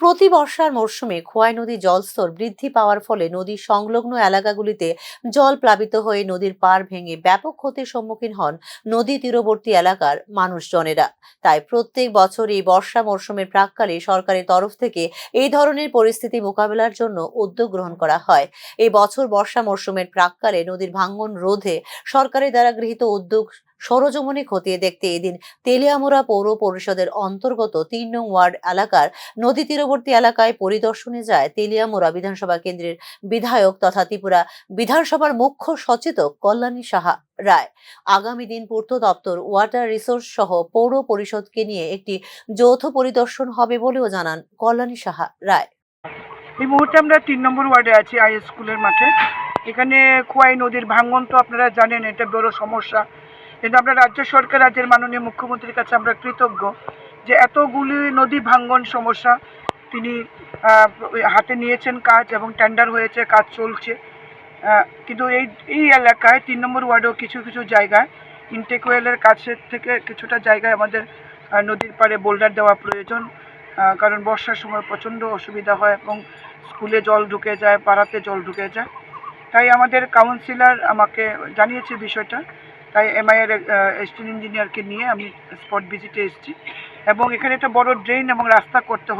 প্রতি বর্ষার মরশুমে খোয়াই নদীর জলস্তর বৃদ্ধি পাওয়ার ফলে নদীর সংলগ্ন এলাকাগুলিতে জল প্লাবিত হয়ে নদীর পাড় ভেঙে ব্যাপক ক্ষতির সম্মুখীন হন নদী তীরবর্তী এলাকার মানুষজনেরা। তাই প্রত্যেক বছর এই বর্ষা মরশুমের প্রাককালে সরকারের তরফ থেকে এই ধরনের পরিস্থিতি মোকাবেলার জন্য উদ্যোগ গ্রহণ করা হয়। এই বছর বর্ষা মরশুমের প্রাককালে নদীর ভাঙ্গন রোধে সরকারের দ্বারা গৃহীত উদ্যোগ সরজমনে খতিয়ে দেখতে এদিন তেলিয়ামুড়া পৌর পরিষদের অন্তর্গত তিন নং ওয়ার্ড এলাকার নদী তীরবর্তী এলাকায় পরিদর্শনে যায় তেলিয়ামুড়া বিধানসভা কেন্দ্রের বিধায়ক তথা ত্রিপুরা বিধানসভার মুখ্য সচেতক কল্যাণী সাহা রায়। আগামী দিন পূর্ত দপ্তর ওয়াটার রিসোর্স সহ পৌর পরিষদকে নিয়ে একটি যৌথ পরিদর্শন হবে বলেও জানান কল্যাণী সাহা রায়। এই মুহূর্তে আমরা তিন নম্বর ওয়ার্ডে আছি আই স্কুলের মাঠে। এখানে খোয়াই নদীর ভাঙ্গন তো আপনারা জানেন, এটা বড় সমস্যা। কিন্তু আমরা রাজ্য সরকার, রাজ্যের মাননীয় মুখ্যমন্ত্রীর কাছে আমরা কৃতজ্ঞ যে এতগুলি নদী ভাঙ্গন সমস্যা তিনি হাতে নিয়েছেন কাজ এবং টেন্ডার হয়েছে, কাজ চলছে। কিন্তু এই এই এলাকায়, তিন নম্বর ওয়ার্ডেও কিছু কিছু জায়গায় ইনটেক ওয়েলের কাছের থেকে কিছুটা জায়গায় আমাদের নদীর পাড়ে বোল্ডার দেওয়া প্রয়োজন। কারণ বর্ষার সময় প্রচণ্ড অসুবিধা হয় এবং স্কুলে জল ঢুকে যায়, পাড়াতে জল ঢুকে যায়। তাই আমাদের কাউন্সিলর আমাকে জানিয়েছে বিষয়টা তাই এমআইয়ের স্টিল ইঞ্জিনিয়ারকে নিয়ে আমি স্পট ভিজিটে এসেছি। এবং এখানে একটা বড় ড্রেন এবং রাস্তা করতে